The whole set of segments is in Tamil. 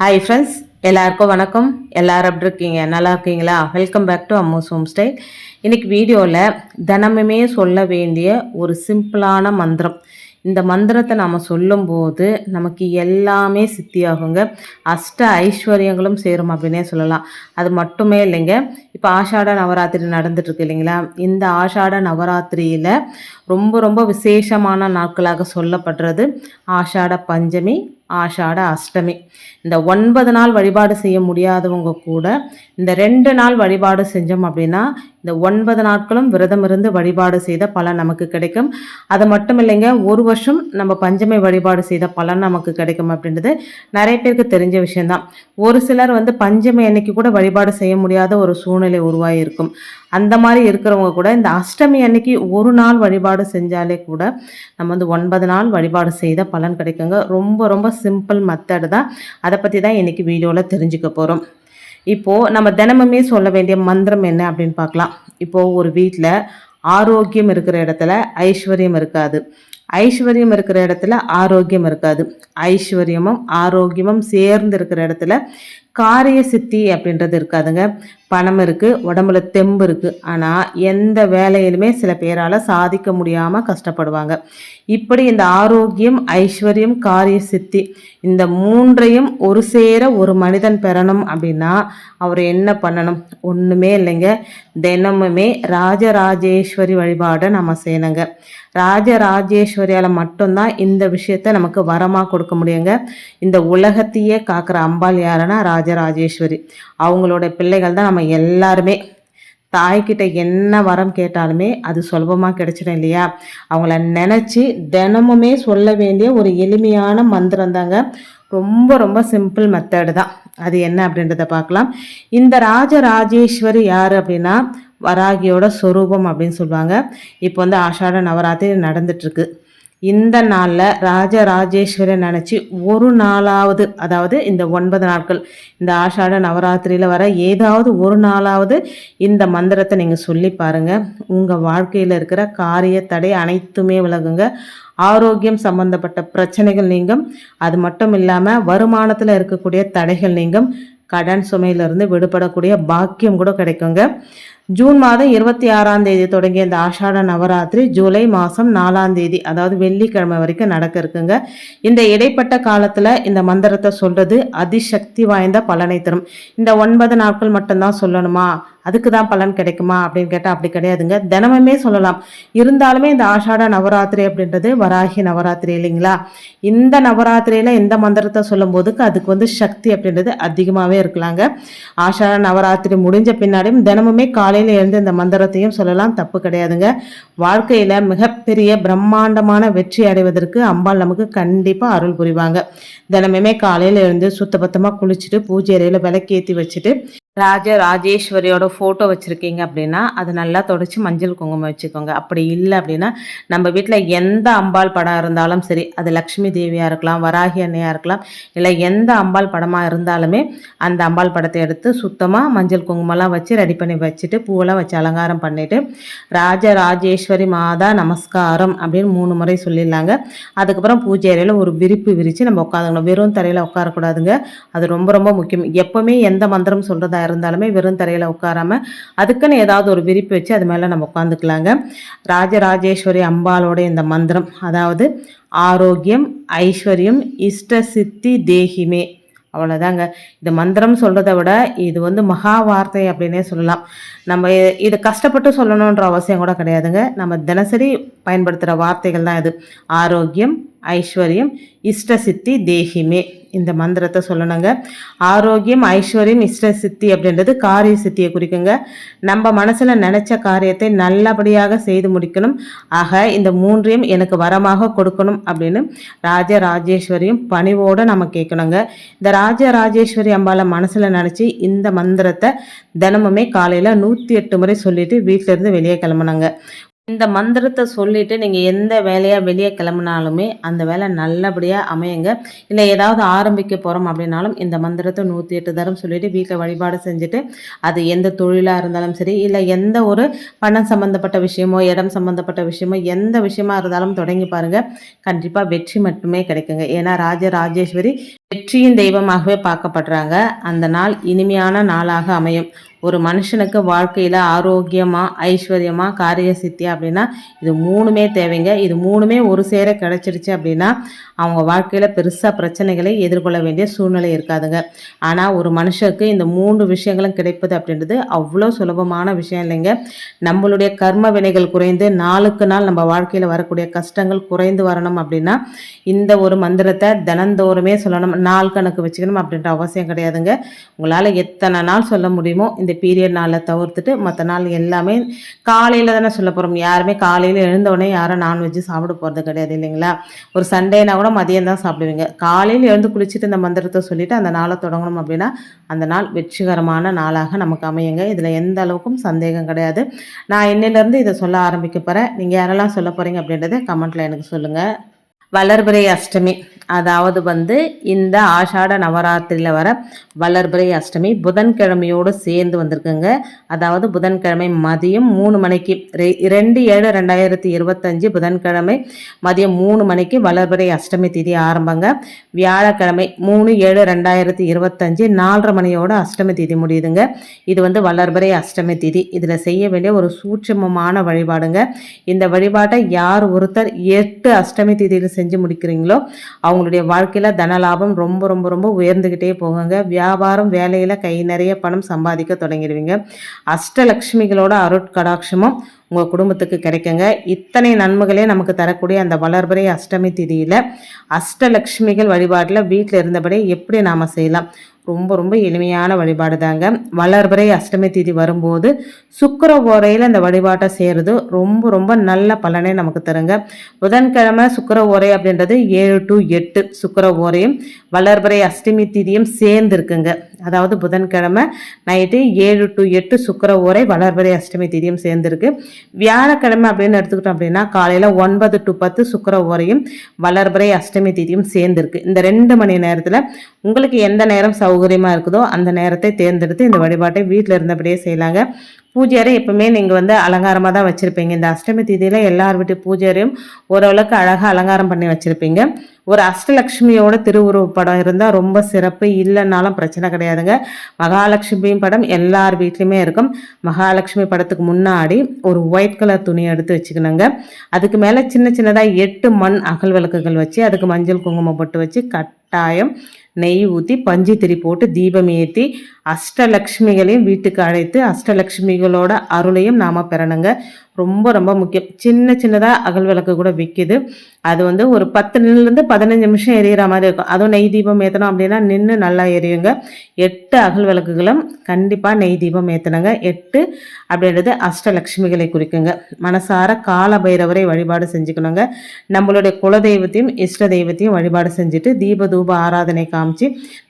ஹாய் ஃப்ரெண்ட்ஸ் எல்லாருக்கும் வணக்கம். எல்லாரும் எப்படி இருக்கீங்க? நல்லா இருக்கீங்களா? Welcome back to Ammu's home style இன்றைக்கி வீடியோவில் தினமுமே சொல்ல வேண்டிய ஒரு சிம்பிளான மந்திரம். இந்த மந்திரத்தை நாம் சொல்லும்போது நமக்கு எல்லாமே சித்தியாகுங்க. அஷ்ட ஐஸ்வர்யங்களும் சேரும் அப்படின்னே சொல்லலாம். அது மட்டுமே இல்லைங்க. இப்போ ஆஷாட நவராத்திரி நடந்துட்டுருக்கு இல்லைங்களா? இந்த ஆஷாட நவராத்திரியில் ரொம்ப ரொம்ப விசேஷமான நாட்களாக சொல்லப்படுறது ஆஷாட பஞ்சமி ஆஷாட அஷ்டமி. இந்த ஒன்பது நாள் வழிபாடு செய்ய முடியாதவங்க கூட இந்த ரெண்டு நாள் வழிபாடு செஞ்சோம் அப்படின்னா இந்த ஒன்பது நாட்களும் விரதம் இருந்து வழிபாடு செய்த பலன் நமக்கு கிடைக்கும். அது மட்டும் இல்லைங்க ஒரு வருஷம் நம்ம பஞ்சமை வழிபாடு செய்த பலன் நமக்கு கிடைக்கும் அப்படின்றது நிறைய பேருக்கு தெரிஞ்ச விஷயம்தான். ஒரு சிலர் வந்து பஞ்சமை அன்னைக்கு கூட வழிபாடு செய்ய முடியாத ஒரு சூழ்நிலை உருவாகியிருக்கும். அந்த மாதிரி இருக்கிறவங்க கூட இந்த அஷ்டமி அன்னைக்கு ஒரு நாள் வழிபாடு செஞ்சாலே கூட நம்ம வந்து ஒன்பது நாள் வழிபாடு செய்த பலன் கிடைக்குங்க. ரொம்ப ரொம்ப சிம்பிள் மெத்தடு தான். அதை பற்றி தான் இன்றைக்கி வீடியோவில் தெரிஞ்சுக்க போகிறோம் இப்போது நம்ம தினமுமே சொல்ல வேண்டிய மந்திரம் என்ன அப்படின்னு பார்க்கலாம். இப்போது ஒரு வீட்டில் ஆரோக்கியம் இருக்கிற இடத்துல ஐஸ்வர்யம் இருக்காது. ஐஸ்வர்யம் இருக்கிற இடத்துல ஆரோக்கியம் இருக்காது. ஐஸ்வர்யமும் ஆரோக்கியமும் சேர்ந்து இருக்கிற இடத்துல காரிய சித்தி அப்படின்றது இருக்காதுங்க. பணம் இருக்குது உடம்புல தெம்பு இருக்குது ஆனால் எந்த வேலையிலுமே சில பேரால் சாதிக்க முடியாமல் கஷ்டப்படுவாங்க. இப்படி இந்த ஆரோக்கியம் ஐஸ்வர்யம் காரிய சித்தி இந்த மூன்றையும் ஒரு சேர ஒரு மனிதன் பெறணும் அப்படின்னா அவர் என்ன பண்ணணும்? ஒன்றுமே இல்லைங்க. தினமுமே ராஜராஜேஸ்வரி வழிபாடை நம்ம செய்யணுங்க. ராஜராஜேஸ்வரியால் மட்டும்தான் இந்த விஷயத்த நமக்கு வரமாக கொடுக்க முடியுங்க. இந்த உலகத்தையே காக்கிற அம்பாள் யாருன்னா ராஜராஜேஸ்வரி. அவங்களோட பிள்ளைகள் தான் நம்ம எல்லாருமே. தாய்கிட்ட என்ன வரம் கேட்டாலுமே அது சுலபமாக கிடைச்சிடும் இல்லையா? அவங்கள நினச்சி தினமுமே சொல்ல வேண்டிய ஒரு எளிமையான மந்திரம் தாங்க. ரொம்ப ரொம்ப சிம்பிள் மெத்தடு தான். அது என்ன அப்படின்றத பார்க்கலாம். இந்த ராஜராஜேஸ்வரி யார் அப்படின்னா வராகியோட சொரூபம் அப்படின்னு சொல்லுவாங்க. இப்போ வந்து ஆஷாட நவராத்திரி நடந்துட்டுருக்கு இந்த நாளில் ராஜராஜேஸ்வரை நினச்சி ஒரு நாளாவது அதாவது இந்த ஒன்பது நாட்கள் இந்த ஆஷாட நவராத்திரியில் வர ஏதாவது ஒரு நாளாவது இந்த மந்திரத்தை நீங்கள் சொல்லி பாருங்கள் உங்கள் வாழ்க்கையில் இருக்கிற காரிய தடை அனைத்துமே விலகுங்க. ஆரோக்கியம் சம்பந்தப்பட்ட பிரச்சனைகள் நீங்கும். அது மட்டும் இல்லாமல் வருமானத்தில் இருக்கக்கூடிய தடைகள் நீங்கும். கடன் சுமையிலிருந்து விடுபடக்கூடிய பாக்கியம் கூட கிடைக்குங்க. ஜூன் மாதம் இருபத்தி ஆறாம் தேதி தொடங்கிய இந்த ஆஷாட நவராத்திரி ஜூலை மாதம் நாலாம் தேதி அதாவது வெள்ளிக்கிழமை வரைக்கும் நடக்க இருக்குங்க. இந்த இடைப்பட்ட காலத்தில் இந்த மந்திரத்தை சொல்கிறது அதிசக்தி வாய்ந்த பலனை தரும். இந்த ஒன்பது நாட்கள் மட்டும்தான் சொல்லணுமா? அதுக்கு தான் பலன் கிடைக்குமா? அப்படின்னு கேட்டால் அப்படி கிடையாதுங்க. தினமுமே சொல்லலாம். இருந்தாலுமே இந்த ஆஷாட நவராத்திரி அப்படின்றது வராகி நவராத்திரி இல்லைங்களா? இந்த நவராத்திரியில் இந்த மந்திரத்தை சொல்லும் போதுக்கு அதுக்கு வந்து சக்தி அப்படின்றது அதிகமாகவே இருக்கலாங்க. ஆஷாட நவராத்திரி முடிஞ்ச பின்னாடியும் தினமுமே காலையில் எழுந்து இந்த மந்திரத்தையும் சொல்லலாம். தப்பு கிடையாதுங்க. வாழ்க்கையில் மிகப்பெரிய பிரம்மாண்டமான வெற்றி அடைவதற்கு அம்பாள் நமக்கு கண்டிப்பாக அருள் புரிவாங்க. தினமுமே காலையில் எழுந்து சுத்தபத்தமாக குளிச்சுட்டு பூஜை அறையில் விளக்கேற்றி வச்சுட்டு ராஜ ராஜேஸ்வரியோட ஃபோட்டோ வச்சுருக்கீங்க அப்படின்னா அது நல்லா தொடச்சி மஞ்சள் குங்குமம் வச்சுக்கோங்க. அப்படி இல்லை அப்படின்னா நம்ம வீட்டில் எந்த அம்பாள் படம் இருந்தாலும் சரி அது லக்ஷ்மி தேவியாக இருக்கலாம் வராகி அன்னையாக இருக்கலாம் இல்லை எந்த அம்பாள் படமாக இருந்தாலுமே அந்த அம்பாள் படத்தை எடுத்து சுத்தமாக மஞ்சள் குங்குமம்லாம் வச்சு ரெடி பண்ணி வச்சுட்டு பூவெல்லாம் வச்சு அலங்காரம் பண்ணிவிட்டு ராஜ ராஜேஸ்வரி மாதா நமஸ்காரம் அப்படின்னு மூணு முறை சொல்லிடலாங்க. அதுக்கப்புறம் பூஜை அறையில் ஒரு விரிப்பு விரித்து நம்ம உட்காந்துக்கணும். வெறும் தரையில் உட்காரக்கூடாதுங்க. அது ரொம்ப ரொம்ப முக்கியம். எப்போவுமே எந்த மந்திரம் சொல்கிறதா இருந்தாலுமே வெறும் தரையில் உட்காராம அதுக்குன்னு ஏதாவது ஒரு விரிப்பு வச்சு அது மேலே நம்ம உட்காந்துக்கலாங்க ராஜராஜேஸ்வரி அம்பாலோட இந்த மந்திரம் அதாவது ஆரோக்கியம் ஐஸ்வர்யம் இஷ்ட சித்தி தேகிமே. அவ்வளோதாங்க இது மந்திரம் சொல்கிறத விட இது வந்து மகா வார்த்தை அப்படின்னே சொல்லலாம். நம்ம இதை கஷ்டப்பட்டு சொல்லணுன்ற அவசியம் கூட கிடையாதுங்க. நம்ம தினசரி பயன்படுத்துகிற வார்த்தைகள் தான் இது. ஆரோக்கியம் ஐஸ்வர்யம் இஷ்ட சித்தி தேகிமே. இந்த மந்திரத்தை சொல்லணுங்க. ஆரோக்கியம் ஐஸ்வர்யம் இஷ்ட சித்தி அப்படின்றது காரிய சித்தியை குறிக்குங்க. நம்ம மனசில் நினச்ச காரியத்தை நல்லபடியாக செய்து முடிக்கணும். ஆக இந்த மூன்றையும் எனக்கு வரமாக கொடுக்கணும் அப்படின்னு ராஜ ராஜேஸ்வரியும் பணிவோடு நம்ம கேட்கணுங்க. இந்த ராஜ ராஜேஸ்வரி அம்பால மனசில் நினச்சி இந்த மந்திரத்தை தினமுமே காலையில் நூற்றி எட்டு முறை சொல்லிட்டு வீட்டிலேருந்து வெளியே கிளம்புனாங்க. இந்த மந்திரத்தை சொல்லிட்டு நீங்கள் எந்த வேலையாக வெளியே கிளம்புனாலுமே அந்த வேலை நல்லபடியாக அமையுங்க. இல்லை ஏதாவது ஆரம்பிக்க போகிறோம் அப்படின்னாலும் இந்த மந்திரத்தை நூற்றி எட்டு தரம் சொல்லிட்டு வீட்டில் வழிபாடு செஞ்சுட்டு அது எந்த தொழிலாக இருந்தாலும் சரி இல்லை எந்த ஒரு பணம் சம்மந்தப்பட்ட விஷயமோ இடம் சம்மந்தப்பட்ட விஷயமோ எந்த விஷயமா இருந்தாலும் தொடங்கி பாருங்கள் கண்டிப்பாக வெற்றி மட்டுமே கிடைக்குங்க. ஏன்னா ராஜ ராஜேஸ்வரி வெற்றியின் தெய்வமாகவே பார்க்கப்படுறாங்க. அந்த நாள் இனிமையான நாளாக அமையும். ஒரு மனுஷனுக்கு வாழ்க்கையில் ஆரோக்கியமாக ஐஸ்வர்யமாக காரிய சித்தியா அப்படின்னா இது மூணுமே தேவைங்க. இது மூணுமே ஒரு சேர கிடச்சிருச்சு அப்படின்னா அவங்க வாழ்க்கையில் பெருசாக பிரச்சனைகளை எதிர்கொள்ள வேண்டிய சூழ்நிலை இருக்காதுங்க. ஆனால் ஒரு மனுஷனுக்கு இந்த மூன்று விஷயங்களும் கிடைப்பது அப்படின்றது அவ்வளோ சுலபமான விஷயம் இல்லைங்க. நம்மளுடைய கர்ம வினைகள் குறைந்து நாளுக்கு நாள் நம்ம வாழ்க்கையில் வரக்கூடிய கஷ்டங்கள் குறைந்து வரணும் அப்படின்னா இந்த ஒரு மந்திரத்தை தினந்தோறுமே சொல்லணும். நாள் கணக்கு வச்சுக்கணும் அப்படின்ற அவசியம் கிடையாதுங்க. உங்களால் எத்தனை நாள் சொல்ல முடியுமோ இந்த இந்த பீரியட் நாளில் தவிர்த்துட்டு மற்ற நாள் எல்லாமே காலையில் தானே சொல்ல போகிறோம் யாருமே காலையில் எழுந்தவுடனே யாரும் நான்வெஜ் சாப்பிட போகிறது கிடையாது இல்லைங்களா? ஒரு சண்டேனா கூட மதியம் தான் சாப்பிடுவீங்க. காலையில் எழுந்து குளிச்சுட்டு இந்த மந்திரத்தை சொல்லிவிட்டு அந்த நாளை தொடங்கணும் அப்படின்னா அந்த நாள் வெற்றிகரமான நாளாக நமக்கு அமையுங்க. இதில் எந்த அளவுக்கும் சந்தேகம் கிடையாது. நான் இன்னிலேருந்து இதை சொல்ல ஆரம்பிக்க போகிறேன் நீங்கள் யாரெல்லாம் சொல்ல போகிறீங்க அப்படின்றத கமெண்ட்டில் எனக்கு சொல்லுங்கள் வளர்பிறை அஷ்டமி. அதாவது வந்து இந்த ஆஷாட நவராத்திரியில் வர வளர்பிறை அஷ்டமி புதன்கிழமையோடு சேர்ந்து வந்திருக்குங்க. அதாவது புதன்கிழமை மதியம் மூணு மணிக்கு ரெண்டு ஏழு ரெண்டாயிரத்தி இருபத்தஞ்சு புதன்கிழமை மதியம் மூணு மணிக்கு வளர்பிறை அஷ்டமி திதி ஆரம்பங்க. வியாழக்கிழமை மூணு ஏழு ரெண்டாயிரத்தி இருபத்தஞ்சு நாலரை மணியோட அஷ்டமி திதி முடியுதுங்க. இது வந்து வளர்பிறை அஷ்டமி திதி. இதில் செய்ய வேண்டிய ஒரு சூட்சமமான வழிபாடுங்க. இந்த வழிபாட்டை யார் ஒருத்தர் எட்டு அஷ்டமி திதியில் செஞ்சு முடிக்கிறீங்களோ அவங்களுடைய வாழ்க்கையில் தன லாபம் ரொம்ப ரொம்ப ரொம்ப உயர்ந்துக்கிட்டே போகுங்க. வியாபாரம் வேலையில் கை நிறைய பணம் சம்பாதிக்க தொடங்கிடுவீங்க. அஷ்டலக்ஷ்மிகளோட அருட்கடாட்சமும். உங்கள் குடும்பத்துக்கு கிடைக்குங்க. இத்தனை நன்மைகளே நமக்கு தரக்கூடிய அந்த வளர்பிறை அஷ்டமி திதியில் அஷ்டலக்ஷ்மிகள் வழிபாட்டில் வீட்டில் இருந்தபடி எப்படி நாம் செய்யலாம்? ரொம்ப ரொம்ப எளிமையான வழிபாடு தாங்க. வளர்பிறை அஷ்டமி திதி வரும்போது சுக்கர ஓரையில் அந்த வழிபாட்டை செய்கிறது ரொம்ப ரொம்ப நல்ல பலனை நமக்கு தருங்க. புதன்கிழமை சுக்கர ஓரை அப்படின்றது ஏழு டு எட்டு சுக்கர ஓரையும் வளர்பிறை அஷ்டமி திதியும் சேர்ந்து இருக்குங்க அதாவது புதன்கிழமை நைட்டு ஏழு டு எட்டு சுக்கர ஓரை வளர்பிறை அஷ்டமி திதியும் சேர்ந்துருக்கு. வியாழக்கிழமை அப்படின்னு எடுத்துக்கிட்டோம் அப்படின்னா காலையில் ஒன்பது டு பத்து சுக்கர ஓரையும் வளர்பிறை அஷ்டமி திதியும் சேர்ந்துருக்கு. இந்த ரெண்டு மணி நேரத்தில் உங்களுக்கு எந்த நேரம் சௌகரியமாக இருக்குதோ அந்த நேரத்தை தேர்ந்தெடுத்து இந்த வழிபாட்டை வீட்டில் இருந்தபடியே செய்யலாங்க. பூஜை எப்பவுமே நீங்கள் வந்து அலங்காரமாக தான் வச்சுருப்பீங்க. இந்த அஷ்டமி தேதியில் எல்லார் வீட்டு பூஜையறையும் ஓரளவுக்கு அழகாக அலங்காரம் பண்ணி வச்சுருப்பீங்க. ஒரு அஷ்டலக்ஷ்மியோட திருவுருவ படம் இருந்தால் ரொம்ப சிறப்பு. இல்லைன்னாலும் பிரச்சனை கிடையாதுங்க. மகாலட்சுமியும் படம் எல்லார் வீட்லேயுமே இருக்கும். மகாலட்சுமி படத்துக்கு முன்னாடி ஒரு ஒயிட் கலர் துணி எடுத்து வச்சுக்கணுங்க. அதுக்கு மேலே சின்ன சின்னதாக எட்டு மண் அகல் விளக்குகள் வச்சு அதுக்கு மஞ்சள் குங்குமம் போட்டு வச்சு கட்டாயம் நெய் ஊற்றி பஞ்சு திரி போட்டு தீபம் ஏற்றி அஷ்டலக்ஷ்மிகளையும் வீட்டுக்கு அழைத்து அஷ்டலக்ஷ்மிகளோட அருளையும் நாம் பெறணுங்க. ரொம்ப ரொம்ப முக்கியம். சின்ன சின்னதாக அகல் விளக்கு கூட விற்கிது அது வந்து ஒரு பத்து நிலருந்து பதினஞ்சு நிமிஷம் எரியிற மாதிரி இருக்கும். அதுவும் நெய் தீபம் ஏற்றணும் அப்படின்னா நின்று நல்லா எரியுங்க. எட்டு அகல் விளக்குகளும் கண்டிப்பாக நெய் தீபம் ஏற்றணுங்க எட்டு அப்படின்றது அஷ்டலக்ஷ்மிகளை குறிக்குங்க. மனசார கால பைரவரை வழிபாடு செஞ்சுக்கணுங்க. நம்மளுடைய குலதெய்வத்தையும் இஷ்ட தெய்வத்தையும் வழிபாடு செஞ்சுட்டு தீப தூப ஆராதனை காமிச்சு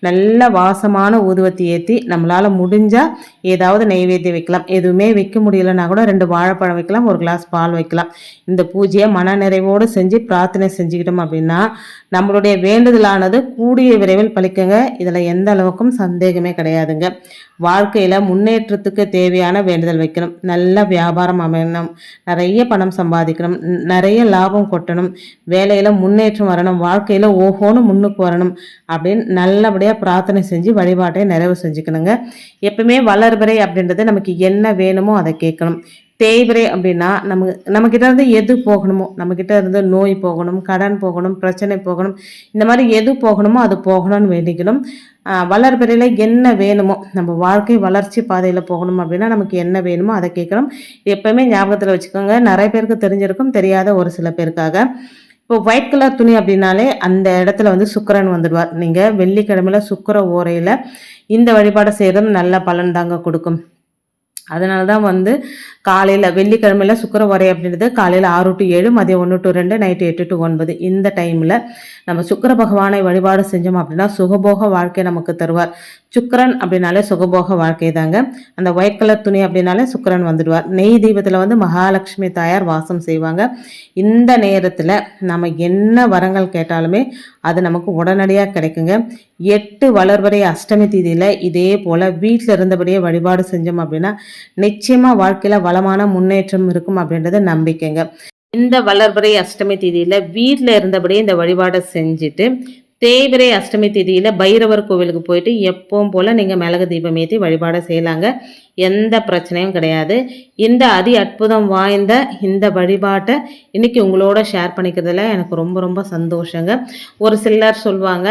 நல்ல வாசமான ஊதுவத்தி ஏற்றி நம்மளால் முடிஞ்சால் ஏதாவது நெய்வேத்தியம் வைக்கலாம். எதுவுமே வைக்க முடியலன்னா கூட ரெண்டு வாழைப்பழம் வைக்கலாம் ஒரு கிளாஸ் பால் வைக்கலாம். இந்த பூஜையை மன நிறைவோடு செஞ்சு பிரார்த்தனை செஞ்சுக்கிட்டோம் அப்படின்னா நம்மளுடைய வேண்டுதலானது கூடிய விரைவில் பழிக்குங்க. இதில் எந்த அளவுக்கும் சந்தேகமே கிடையாதுங்க. வாழ்க்கையில் முன்னேற்றத்துக்கு தேவையான வேண்டுதல் வைக்கணும். நல்ல வியாபாரம் அமையணும். நிறைய பணம் சம்பாதிக்கணும். நிறைய லாபம் கொட்டணும். வேலையில் முன்னேற்றம் வரணும். வாழ்க்கையில் ஓஹோன்னு முன்னுக்கு வரணும் அப்படின்னு நல்லபடியாக பிரார்த்தனை செஞ்சு வழிபாட்டை நிறைவு செஞ்சுக்கணும் செஞ்சுக்கணுங்க எப்பவுமே வளர்பிறை அப்படின்றது நமக்கு என்ன வேணுமோ அதை கேட்கணும். தேய்பிரை அப்படின்னா நம்ம நம்மக்கிட்ட இருந்து எது போகணுமோ நம்மக்கிட்ட இருந்து நோய் போகணும் கடன் போகணும் பிரச்சனை போகணும் இந்த மாதிரி எது போகணுமோ அது போகணும்னு வேண்டிக்கணும். வளர்பிறையில் என்ன வேணுமோ நம்ம வாழ்க்கை வளர்ச்சி பாதையில் போகணும் அப்படின்னா நமக்கு என்ன வேணுமோ அதை கேட்கணும். எப்போயுமே ஞாபகத்தில் வச்சுக்கோங்க. நிறைய பேருக்கு தெரிஞ்சிருக்கும் தெரியாத ஒரு சில பேருக்காக. இப்போ ஒயிட் கலர் துணி அப்படின்னாலே அந்த இடத்துல வந்து சுக்கரன் வந்துடுவார். நீங்கள் வெள்ளிக்கிழமையில் சுக்கர ஓரையில் இந்த வழிபாடை செய்கிறது நல்ல பலன் தாங்க கொடுக்கும். அதனால தான் வந்து காலையில் வெள்ளிக்கிழமையில் சுக்கரவரை அப்படின்றது காலையில் ஆறு டு ஏழு மதியம் ஒன்று டு ரெண்டு நைட்டு எட்டு டு ஒன்பது. இந்த டைமில் நம்ம சுக்கர பகவானை வழிபாடு செஞ்சோம் அப்படின்னா சுகபோக வாழ்க்கை நமக்கு தருவார். சுக்கரன் அப்படின்னாலே சுகபோக வாழ்க்கை தாங்க அந்த ஒயிட் கலர் துணி அப்படின்னாலே சுக்கரன் வந்துடுவார். நெய் தீபத்தில் வந்து மகாலட்சுமி தாயார் வாசம் செய்வாங்க. இந்த நேரத்தில் நம்ம என்ன வரங்கள் கேட்டாலுமே அது நமக்கு உடனடியாக கிடைக்குங்க. எட்டு வளர்வரை அஷ்டமி தீதியில் இதே போல் வீட்டில் இருந்தபடியே வழிபாடு செஞ்சோம் அப்படின்னா நிச்சயமாக வாழ்க்கையில் வளமான முன்னேற்றம் இருக்கும் அப்படின்றது நம்பிக்கைங்க. இந்த வளர்பறை அஷ்டமி தேதியில் வீட்டில் இருந்தபடியே இந்த வழிபாடை செஞ்சுட்டு தேய்பிரை அஷ்டமி திதியில் பைரவர் கோவிலுக்கு போயிட்டு எப்பவும் போல் நீங்கள் மிளகு தீபம் ஏற்றி வழிபாடு செய்யலாங்க. எந்த பிரச்சனையும் கிடையாது. இந்த அதி அற்புதம் வாய்ந்த இந்த வழிபாட்டை இன்றைக்கி உங்களோட ஷேர் பண்ணிக்கிறதுல எனக்கு ரொம்ப ரொம்ப சந்தோஷங்க. ஒரு சிலர் சொல்லுவாங்க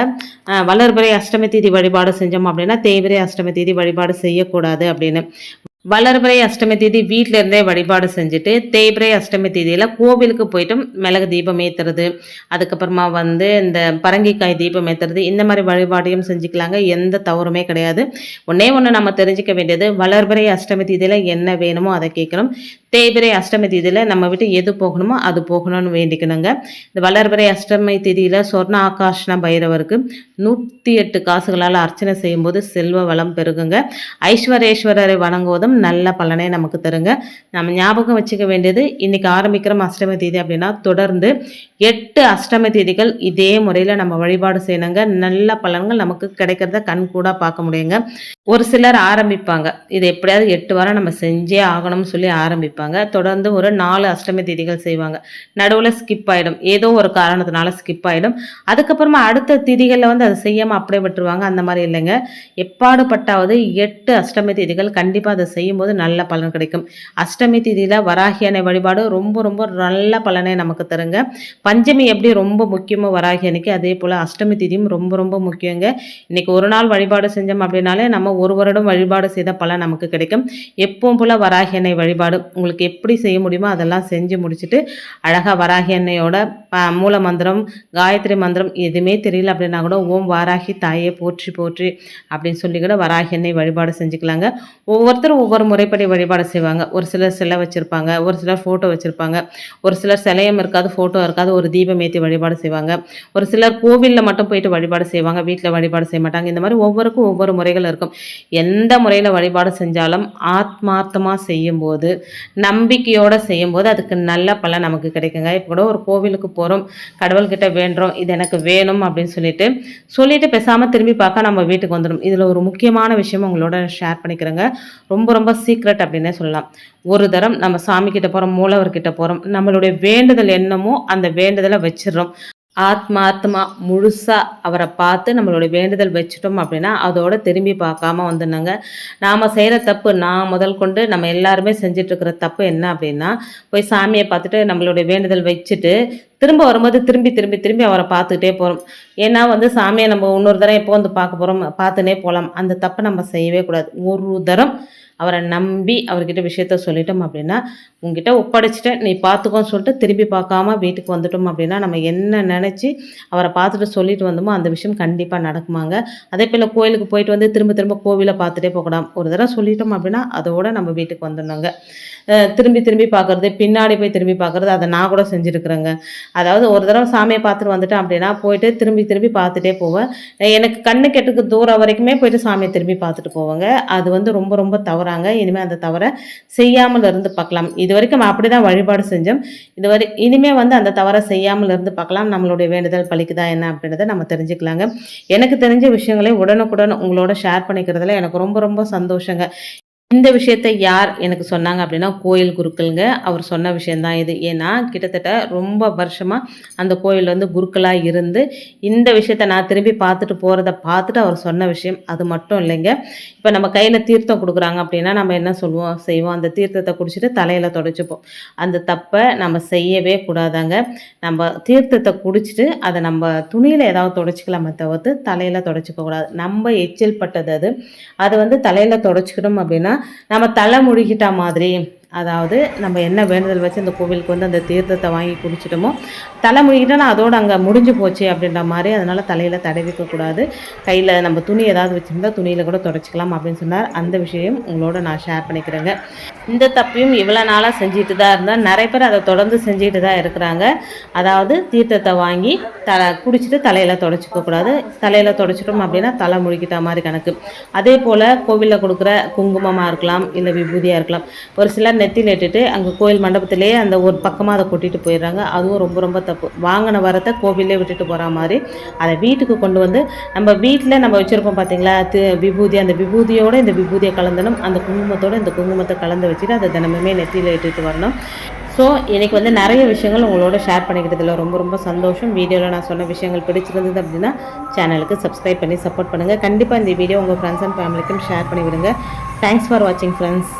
வளர்பிறை அஷ்டமி தீதி வழிபாடு செஞ்சோம் அப்படின்னா தேய்பிரை அஷ்டமி தீதி வழிபாடு செய்யக்கூடாது அப்படின்னு. வளர்பிறை அஷ்டமி தேதி வீட்டில இருந்தே வழிபாடு செஞ்சுட்டு தேய்பிரை அஷ்டமி தேதியில் கோவிலுக்கு போயிட்டு மிளகு தீபம் ஏற்றுறது அதுக்கப்புறமா வந்து இந்த பரங்கிக்காய் தீபம் ஏற்றுறது இந்த மாதிரி வழிபாடையும் செஞ்சுக்கலாங்க. எந்த தவறுமே கிடையாது. ஒன்றே ஒன்று நம்ம தெரிஞ்சுக்க வேண்டியது வளர்பிறை அஷ்டமி தேதியில் என்ன வேணுமோ அதை கேட்கணும். தேய்பிரை அஷ்டமி தேதியில் நம்ம விட்டு எது போகணுமோ அது போகணும்னு வேண்டிக்கணுங்க. இந்த வளர்பிறை அஷ்டமி தேதியில் சொர்ண ஆகாஷ்ண பைரவருக்கு நூற்றி எட்டு காசுகளால் அர்ச்சனை செய்யும்போது செல்வ வளம் பெருகுங்க. ஐஸ்வரேஸ்வரரை வணங்குவதும் நல்ல பலனை நமக்கு தருங்க. நம்ம ஞாபகம் வச்சுக்க வேண்டியது இன்றைக்கி ஆரம்பிக்கிறோம் அஷ்டமி தேதி அப்படின்னா தொடர்ந்து எட்டு அஷ்டமி தேதிகள் இதே முறையில் நம்ம வழிபாடு செய்யணுங்க. நல்ல பலன்கள் நமக்கு கிடைக்கிறத கண் கூட பார்க்க முடியுங்க. ஒரு சிலர் ஆரம்பிப்பாங்க. இது எப்படியாவது எட்டு வாரம் நம்ம செஞ்சே ஆகணும்னு சொல்லி ஆரம்பிப்பாங்க. தொடர்ந்து ஒரு நாலு அஷ்டமி தேதிகள் செய்வாங்க. நடுவில் ஸ்கிப் ஆகிடும் ஏதோ ஒரு காரணத்தினால ஸ்கிப் ஆகிடும் அதுக்கப்புறமா அடுத்த திதிகளில் வந்து அதை செய்யாமல் அப்படியே விட்டுருவாங்க. அந்த மாதிரி இல்லைங்க. எப்பாடுபட்டாவது எட்டு அஷ்டமி தேதிகள் கண்டிப்பாக அதை செய்யும்போது நல்ல பலன் கிடைக்கும். அஷ்டமி திதியில் வராகி வழிபாடு ரொம்ப ரொம்ப நல்ல பலனை நமக்கு தருங்க. பஞ்சமி எப்படி ரொம்ப முக்கியமோ வராகி அன்னைக்கு அதே போல் அஷ்டமி திதியும் ரொம்ப ரொம்ப முக்கியங்க. இன்னைக்கு ஒரு நாள் வழிபாடு செஞ்சோம் அப்படின்னாலே நம்ம ஒரு வருடம் வழிபாடு செய்த பலன் நமக்கு கிடைக்கும். எப்பவும் போல் வராகி வழிபாடு உங்களுக்கு உங்களுக்கு எப்படி செய்ய முடியுமோ அதெல்லாம் செஞ்சு முடிச்சுட்டு அழகாக வராகி எண்ணெயோட மூல மந்திரம் காயத்ரி மந்திரம் எதுவுமே தெரியல அப்படின்னா கூட ஓம் வாராகி தாயே போற்றி போற்றி அப்படின்னு சொல்லி கூட வராகி எண்ணெய் வழிபாடு செஞ்சுக்கலாங்க. ஒவ்வொருத்தரும் ஒவ்வொரு ஒவ்வொரு முறைப்படி வழிபாடு செய்வாங்க. ஒரு சிலர் சிலை வச்சுருப்பாங்க ஒரு சிலர் ஃபோட்டோ வச்சுருப்பாங்க ஒரு சிலர் சிலையம் இருக்காது ஃபோட்டோ இருக்காது ஒரு தீபம் ஏற்றி வழிபாடு செய்வாங்க. ஒரு சிலர் கோவிலில் மட்டும் போயிட்டு வழிபாடு செய்வாங்க வீட்டில் வழிபாடு செய்ய மாட்டாங்க. இந்த மாதிரி ஒவ்வொருக்கும் ஒவ்வொரு முறைகள் இருக்கும். எந்த முறையில் வழிபாடு செஞ்சாலும் ஆத்மார்த்தமாக செய்யும்போது நம்பிக்கையோடு செய்யும்போது அதுக்கு நல்ல பலன் நமக்கு கிடைக்குங்க. இப்போ கூட ஒரு கோவிலுக்கு போகிறோம் கடவுள்கிட்ட வேண்டுறோம் இது எனக்கு வேணும் அப்படின்னு சொல்லிட்டு சொல்லிட்டு பேசாமல் திரும்பி பார்க்க நம்ம வீட்டுக்கு வந்துடும் இதில் ஒரு முக்கியமான விஷயம் உங்களோட ஷேர் பண்ணிக்கிறேங்க. ரொம்ப ரொம்ப சீக்ரெட் அப்படின்னே சொல்லலாம். ஒரு தரம் நம்ம சாமி கிட்ட போகிறோம் மூலவர்கிட்ட போகிறோம் நம்மளுடைய வேண்டுதல் என்னமோ அந்த வேண்டுதலை வச்சிடுறோம். ஆத்மாத்மா முழுசாக அவரை பார்த்து நம்மளுடைய வேண்டுதல் வச்சுட்டோம் அப்படின்னா அதோட திரும்பி பார்க்காம வந்துடுங்க நாம் செய்கிற தப்பு நான் முதல் கொண்டு நம்ம எல்லாருமே செஞ்சிட்ருக்கிற தப்பு என்ன அப்படின்னா போய் சாமியை பார்த்துட்டு நம்மளுடைய வேண்டுதல் வச்சுட்டு திரும்ப வரும்போது திரும்பி திரும்பி திரும்பி அவரை பார்த்துக்கிட்டே போகிறோம் ஏன்னா வந்து சாமியை நம்ம இன்னொரு தரம் எப்போ வந்து பார்க்க போகிறோம் பார்த்துனே போகலாம். அந்த தப்பை நம்ம செய்யவே கூடாது. ஒரு தரம் அவரை நம்பி அவர்கிட்ட விஷயத்த சொல்லிட்டோம் அப்படின்னா உங்ககிட்ட ஒப்படைச்சிட்டேன் நீ பார்த்துக்கோன்னு சொல்லிட்டு திரும்பி பார்க்காம வீட்டுக்கு வந்துட்டோம் அப்படின்னா நம்ம என்ன நினச்சி அவரை பார்த்துட்டு சொல்லிட்டு வந்தோமோ அந்த விஷயம் கண்டிப்பாக நடக்குமாங்க. அதே போல் கோயிலுக்கு போயிட்டு வந்து திரும்ப திரும்ப கோவிலை பார்த்துட்டே போகலாம். ஒரு தடவை சொல்லிட்டோம் அப்படின்னா அதோட நம்ம வீட்டுக்கு வந்துடணுங்க. திரும்பி திரும்பி பார்க்குறது பின்னாடி போய் திரும்பி பார்க்குறது அதை நான் கூட செஞ்சுருக்குறேங்க. அதாவது ஒரு தடவை சாமியை பார்த்துட்டு வந்துட்டேன் அப்படின்னா போயிட்டு திரும்பி திரும்பி பார்த்துட்டே போவேன். எனக்கு கண்ணு கெட்டுக்கு தூரம் வரைக்குமே போயிட்டு சாமியை திரும்பி பார்த்துட்டு போவாங்க. அது வந்து ரொம்ப ரொம்ப தவறாங்க. இனிமேல் அந்த தவறை செய்யாமல் இருந்து பார்க்கலாம். இது வரைக்கும் அப்படி தான் வழிபாடு செஞ்சோம் இது வரை இனிமேல் வந்து அந்த தவறை செய்யாமல் இருந்து பார்க்கலாம். நம்மளுடைய வேண்டுதல் பழிக்குதா என்ன அப்படின்றத நம்ம தெரிஞ்சுக்கலாங்க. எனக்கு தெரிஞ்ச விஷயங்களை உடனுக்குடன் உங்களோட ஷேர் பண்ணிக்கிறதுல எனக்கு ரொம்ப ரொம்ப சந்தோஷங்க. இந்த விஷயத்தை யார் எனக்கு சொன்னாங்க அப்படின்னா கோயில் குருக்கள்ங்க. அவர் சொன்ன விஷயந்தான் இது. ஏன்னா கிட்டத்தட்ட ரொம்ப வருஷமாக அந்த கோயில் வந்து குருக்களாக இருந்து இந்த விஷயத்த நான் திரும்பி பார்த்துட்டு போகிறத பார்த்துட்டு அவர் சொன்ன விஷயம் அது மட்டும் இல்லைங்க. இப்போ நம்ம கையில் தீர்த்தம் கொடுக்குறாங்க அப்படின்னா நம்ம என்ன சொல்லுவோம்? செய்வோம். அந்த தீர்த்தத்தை குடிச்சிட்டு தலையில் தொடச்சிப்போம். அந்த தப்பை நம்ம செய்யவே கூடாதாங்க. நம்ம தீர்த்தத்தை குடிச்சிட்டு அதை நம்ம துணியில் ஏதாவது தொடச்சிக்கலாமே தவிர்த்து தலையில் தொடச்சிக்க கூடாது நம்ம எச்சில் பட்டது அது. அதை வந்து தலையில் தொடச்சிக்கணும் அப்படின்னா நம்ம தலை முழுகிட்டா மாதிரி அதாவது நம்ம என்ன வேண்டுதல் வச்சு அந்த கோவிலுக்கு வந்து அந்த தீர்த்தத்தை வாங்கி குடிச்சிட்டோமோ தலை முழுகிட்டோன்னா அதோடு அங்கே முடிஞ்சு போச்சு அப்படின்ற மாதிரி அதனால் தலையில் தடவிக்கக்கூடாது கையில் நம்ம துணி ஏதாவது வச்சுருந்தா துணியில் கூட தொடச்சிக்கலாம் அப்படின்னு சொன்னார். அந்த விஷயம் உங்களோட நான் ஷேர் பண்ணிக்கிறேங்க. இந்த தப்பையும் இவ்வளோ நாளாக செஞ்சுட்டு தான் இருந்தால் நிறைய பேர் அதை தொடர்ந்து செஞ்சுட்டு தான் இருக்கிறாங்க. அதாவது தீர்த்தத்தை வாங்கி தலை குடிச்சிட்டு தலையில் தொடச்சிக்க கூடாது. தலையில் தொடச்சிட்டோம் அப்படின்னா தலை முழுக்கிட்ட மாதிரி கணக்கு. அதே போல் கோவிலில் கொடுக்குற குங்குமமாக இருக்கலாம் இல்லை விபூதியாக இருக்கலாம். ஒரு சிலர் நெத்தியில் இட்டுட்டு அங்கே கோயில் மண்டபத்திலேயே அந்த ஒரு பக்கமாக அதை கொட்டிட்டு போயிடுறாங்க. அதுவும் ரொம்ப ரொம்ப தப்பு. வாங்கின வரத்தை கோவிலே விட்டுட்டு போகிற மாதிரி அதை வீட்டுக்கு கொண்டு வந்து நம்ம வீட்டில் நம்ம வச்சுருப்போம் பார்த்தீங்களா தி விபூதி. அந்த விபூதியோடு இந்த விபூதியை கலந்தணும் அந்த குங்குமத்தோட இந்த குங்குமத்தை கலந்து வச்சுட்டு அதை தினமுமே நெத்தியில் இட்டுட்டு வரணும். ஸோ எனக்கு வந்து நிறைய விஷயங்கள் உங்களோட ஷேர் பண்ணிக்கிட்டதில் ரொம்ப ரொம்ப சந்தோஷம். வீடியோவில் நான் சொன்ன விஷயங்கள் பிடிச்சிருந்தது அப்படின்னா சேனலுக்கு சப்ஸ்கிரைப் பண்ணி சப்போர்ட் பண்ணுங்கள் கண்டிப்பாக இந்த வீடியோ உங்கள் ஃப்ரெண்ட்ஸ் அண்ட் ஃபேமிலிக்கும் ஷேர் பண்ணி விடுங்க தேங்க்ஸ் ஃபார் வாட்சிங் ஃப்ரெண்ட்ஸ்